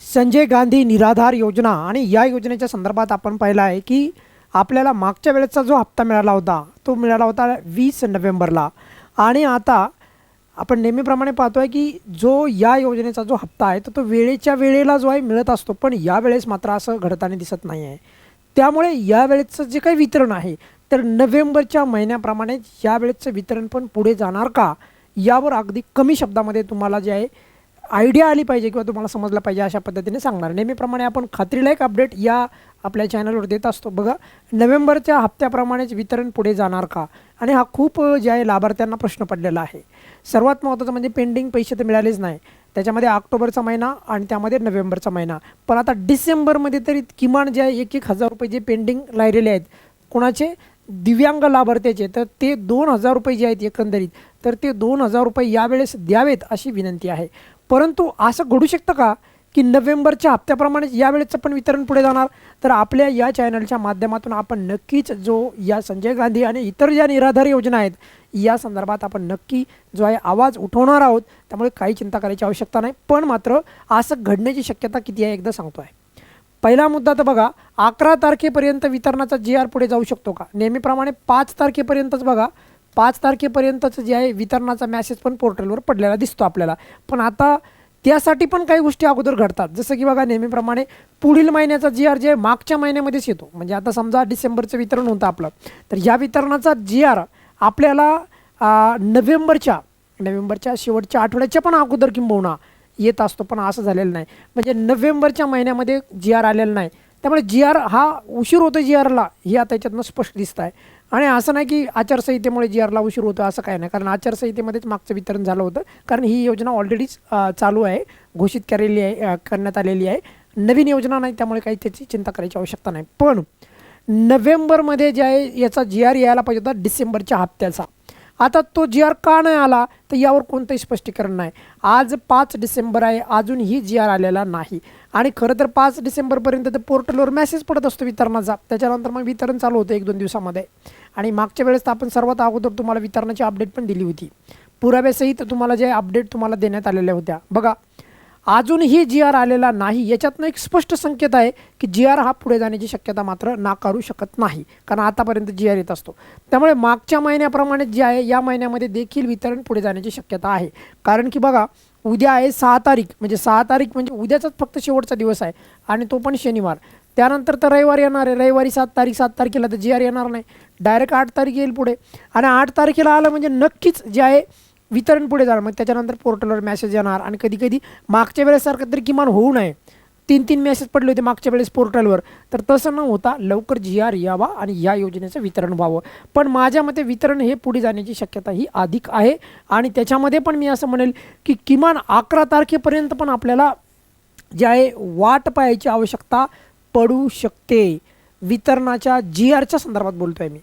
संजय गांधी निराधार योजना आणि या योजनेच्या संदर्भात आपण पाहिलं आहे की आपल्याला मागच्या वेळेचा जो हप्ता मिळाला होता तो मिळाला होता वीस नोव्हेंबरला. आणि आता आपण नेहमीप्रमाणे पाहतो आहे की जो या योजनेचा जो हप्ता आहे तर तो वेळेच्या वेळेला जो आहे मिळत असतो पण यावेळेस मात्र असं घडताना दिसत नाही आहे त्यामुळे यावेळेचं जे काही वितरण आहे तर नोव्हेंबरच्या महिन्याप्रमाणे यावेळेचं वितरण पण पुढे जाणार का यावर अगदी कमी शब्दामध्ये तुम्हाला जे आहे आयडिया आली पाहिजे किंवा तुम्हाला समजलं पाहिजे अशा पद्धतीने सांगणार. नेहमीप्रमाणे आपण खात्रीलायक अपडेट या आपल्या चॅनलवर देत असतो. बघा नोव्हेंबरच्या हप्त्याप्रमाणेच वितरण पुढे जाणार का? आणि हा खूप जे आहे लाभार्थ्यांना प्रश्न पडलेला आहे. सर्वात महत्त्वाचं म्हणजे पेंडिंग पैसे तर मिळालेच नाही. त्याच्यामध्ये ऑक्टोबरचा महिना आणि त्यामध्ये नोव्हेंबरचा महिना. पण आता डिसेंबरमध्ये तरी किमान जे आहे एक एक हजार रुपये जे पेंडिंग राहिलेले आहेत कोणाचे? दिव्यांग लाभार्थ्याचे. तर ते दोन हजार रुपये जे आहेत एकंदरीत तर ते दोन हजार रुपये यावेळेस द्यावेत अशी विनंती आहे. परंतु असं घडू शकतं का की नोव्हेंबरच्या हप्त्याप्रमाणे यावेळेचं पण वितरण पुढे जाणार? तर आपल्या या चॅनलच्या माध्यमातून आपण नक्कीच जो या संजय गांधी आणि इतर ज्या निराधार योजना आहेत या संदर्भात आपण नक्की जो आहे आवाज उठवणार आहोत. त्यामुळे काही चिंता करायची आवश्यकता नाही. पण मात्र असं घडण्याची शक्यता किती आहे एकदा सांगतो आहे पहिला मुद्दा तर बघा अकरा तारखेपर्यंत वितरणाचा जी आर पुढे जाऊ शकतो का? नेहमीप्रमाणे पाच तारखेपर्यंतच बघा. पाच तारखेपर्यंतच जे आहे वितरणाचा मॅसेज पण पोर्टलवर पडलेला दिसतो आपल्याला. पण आता त्यासाठी पण काही गोष्टी अगोदर घडतात. जसं की बघा नेहमीप्रमाणे पुढील महिन्याचा जी आर जे आहे मागच्या महिन्यामध्येच येतो. म्हणजे आता समजा डिसेंबरचं वितरण होतं आपलं. तर या वितरणाचा जी आर आपल्याला नोव्हेंबरच्या नोव्हेंबरच्या शेवटच्या आठवड्याच्या पण अगोदर किंबहुना येत असतो. पण असं झालेलं नाही. म्हणजे नोव्हेंबरच्या महिन्यामध्ये जी आर आलेला नाही. त्यामुळे जी आर हा उशीर होतो जी आरला हे आता याच्यातनं स्पष्ट दिसत आहे आणि असं नाही की आचारसंहितेमुळे जी आरला उशीर होतो असं काय नाही. कारण आचारसंहितेमध्येच मागचं वितरण झालं होतं. कारण ही योजना ऑलरेडीच चालू आहे घोषित केलेली आहे करण्यात आलेली आहे. नवीन योजना नाही त्यामुळे काही त्याची चिंता करायची आवश्यकता नाही. पण नोव्हेंबरमध्ये जे आहे याचा जी आर यायला पाहिजे होता डिसेंबरच्या हप्त्याचा. आता तो जी आर का नाही आला तर यावर कोणतंही स्पष्टीकरण नाही. आज पाच डिसेंबर आहे अजूनही जी आर आलेला नाही. आणि खरं तर पाच डिसेंबरपर्यंत तर पोर्टलवर मेसेज पडत असतो वितरणाचा. त्याच्यानंतर मग वितरण चालू होतं एक दोन दिवसामध्ये. आणि मागच्या वेळेस तर आपण सर्वात अगोदर तुम्हाला वितरणाची अपडेट पण दिली होती. पुराव्यासहित तुम्हाला जे अपडेट तुम्हाला देण्यात आलेल्या होत्या. बघा अजूनही जी आर आलेला नाही. याच्यातनं एक स्पष्ट संकेत आहे की जी आर हा पुढे जाण्याची शक्यता मात्र नाकारू शकत नाही. कारण आतापर्यंत जी आर येत असतो. त्यामुळे मागच्या महिन्याप्रमाणे जे आहे या महिन्यामध्ये देखील वितरण पुढे जाण्याची शक्यता आहे. कारण की बघा उद्या आहे सहा तारीख. म्हणजे सहा तारीख म्हणजे उद्याचाच फक्त शेवटचा दिवस आहे. आणि तो पण शनिवार. त्यानंतर तर रविवार येणार आहे. रविवारी सात तारीख सात तारखेला तर जी आर येणार नाही. डायरेक्ट आठ तारीख येईल पुढे. आणि आठ तारखेला आलं म्हणजे नक्कीच जे आहे वितरण पुढे जाणार. मग त्याच्यानंतर पोर्टलवर मेसेज येणार. आणि कधी कधी मागच्या वेळेसारखं तरी किमान होऊ नये. तीन तीन मेसेज पडले होते मागच्या वेळेस पोर्टलवर तर तसं न होता लवकर जी आर यावा आणि या योजनेचं वितरण व्हावं. पण माझ्या मते वितरण हे पुढे जाण्याची शक्यता ही अधिक आहे. आणि त्याच्यामध्ये पण मी असं म्हणेल की किमान अकरा तारखेपर्यंत पण आपल्याला जे आहे वाट पाहायची आवश्यकता पडू शकते. वितरणाच्या जी आरच्या संदर्भात बोलतो आहे मी.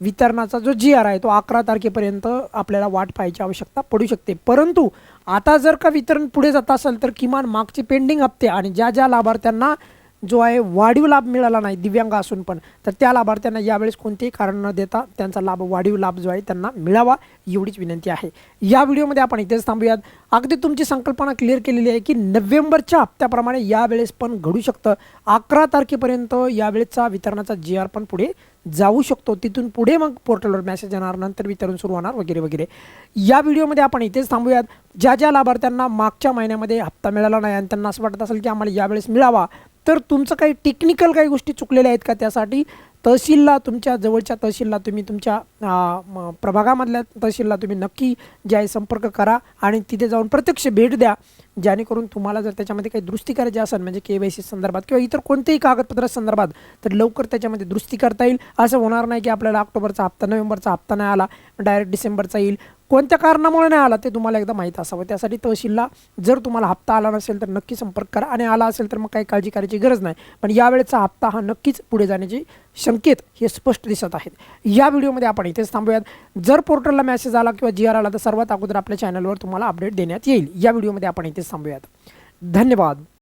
वितरणाचा जो जी आर आहे तो अकरा तारखेपर्यंत आपल्याला वाट पाहायची आवश्यकता पडू शकते. परंतु आता जर का वितरण पुढे जात असेल तर किमान मागचे पेंडिंग हप्ते आणि ज्या ज्या लाभार्थ्यांना जो आहे वाढीव लाभ मिळाला नाही दिव्यांग असून पण. तर त्या लाभार्थ्यांना यावेळेस कोणतेही कारण न देता त्यांचा लाभ वाढीव लाभ जो आहे त्यांना मिळावा एवढीच विनंती आहे. या व्हिडिओमध्ये आपण इथेच थांबूयात. अगदी तुमची संकल्पना क्लिअर केलेली आहे की नोव्हेंबरच्या हप्त्याप्रमाणे यावेळेस पण घडू शकतं. अकरा तारखेपर्यंत यावेळेसचा वितरणाचा जी आर पण पुढे जाऊ शकतो. तिथून पुढे मग पोर्टलवर मेसेज येणार नंतर वितरण सुरू होणार वगैरे वगैरे. या व्हिडिओमध्ये आपण इथेच थांबूयात. ज्या ज्या लाभार्थ्यांना मागच्या महिन्यामध्ये हप्ता मिळाला नाही आणि त्यांना असं वाटत असेल की आम्हाला यावेळेस मिळावा तर तुमचं काही टेक्निकल काही गोष्टी चुकलेल्या आहेत का त्यासाठी? तहसीलला तुमच्या जवळच्या तहसीलला तुम्ही तुमच्या प्रभागामधल्या तहसीलला तुम्ही नक्की जे आहे संपर्क करा आणि तिथे जाऊन प्रत्यक्ष भेट द्या. जेणेकरून तुम्हाला जर त्याच्यामध्ये काही दुरुस्ती करायची असेल म्हणजे के वाय सी संदर्भात किंवा इतर कोणत्याही कागदपत्रा संदर्भात तर लवकर त्याच्यामध्ये दुरुस्ती करता येईल. असं होणार नाही की आपल्याला ऑक्टोबरचा हप्ता नोव्हेंबरचा हप्ता नाही आला डायरेक्ट डिसेंबरचा येईल. कोणत्या कारणामुळे नाही आला ते तुम्हाला एकदा माहीत असावं. त्यासाठी तहसीलला जर तुम्हाला हप्ता आला नसेल तर नक्की संपर्क करा आणि आला असेल तर मग काही काळजी करायची गरज नाही. पण यावेळेचा हप्ता हा नक्कीच पुढे जाण्याची संकेत हे स्पष्ट दिसत आहेत. या व्हिडिओमध्ये आपण इथेच थांबूयात. जर पोर्टलला मेसेज आला किंवा जी आर आला तर सर्वात अगोदर आपल्या चॅनलवर तुम्हाला अपडेट देण्यात येईल. या व्हिडिओमध्ये आपण इथेच थांबूयात. धन्यवाद.